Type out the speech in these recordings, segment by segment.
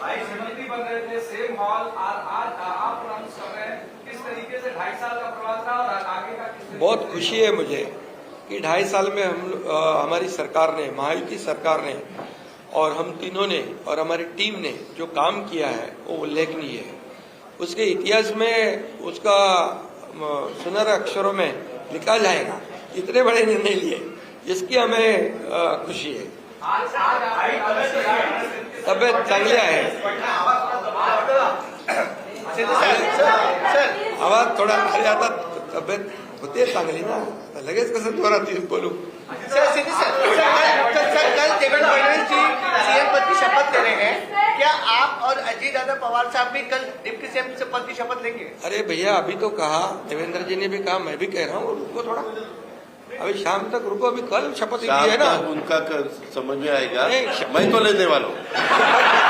भाई जमन भी बन रहे थे सेम हॉल और आज आप अनाउंस कर रहे किस तरीके से ढाई साल का प्रवास था और आगे का किस बहुत खुशी है मुझे कि ढाई साल में हम आ, हमारी सरकार ने महायु की सरकार ने और हम तीनों ने और हमारी टीम ने जो काम किया है वो उल्लेखनीय है। उसके इतिहास में उसका सुनहर अक्षरों में लिखा जाएगा इतने बड़े निर्णय लिए जिसकी हमें आ, खुशी है। आज, आज, आज, आज, आज, आज, आज, आज, तब्येत चांगली आहे आवाज़ थोडा अरे आता तब्येत होते चांगली ना आता लगेच कसं जोरात येऊन बोलू। कल देवेंद्र फडणवीस जी सीएम पद की शपथ ले रहे हैं। क्या आप और अजीत दादा पवार साहब भी कल डिप्टी सीएम पद की शपथ लेंगे? अरे भैया अभी तो कहा देवेंद्र जी ने भी कहा मैं भी कह रहा हूँ रुको थोड़ा अभी शाम तक रुको अभी कल शपथ ली है ना। उनका कर, समझ में आएगा। मैं तो लेने वाला हूँ।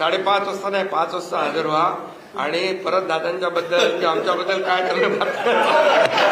साडेपाच वाजता नाही पाच वाजता हजर व्हा. आणि परत दादांच्या बद्दल आमच्याबद्दल काय करणं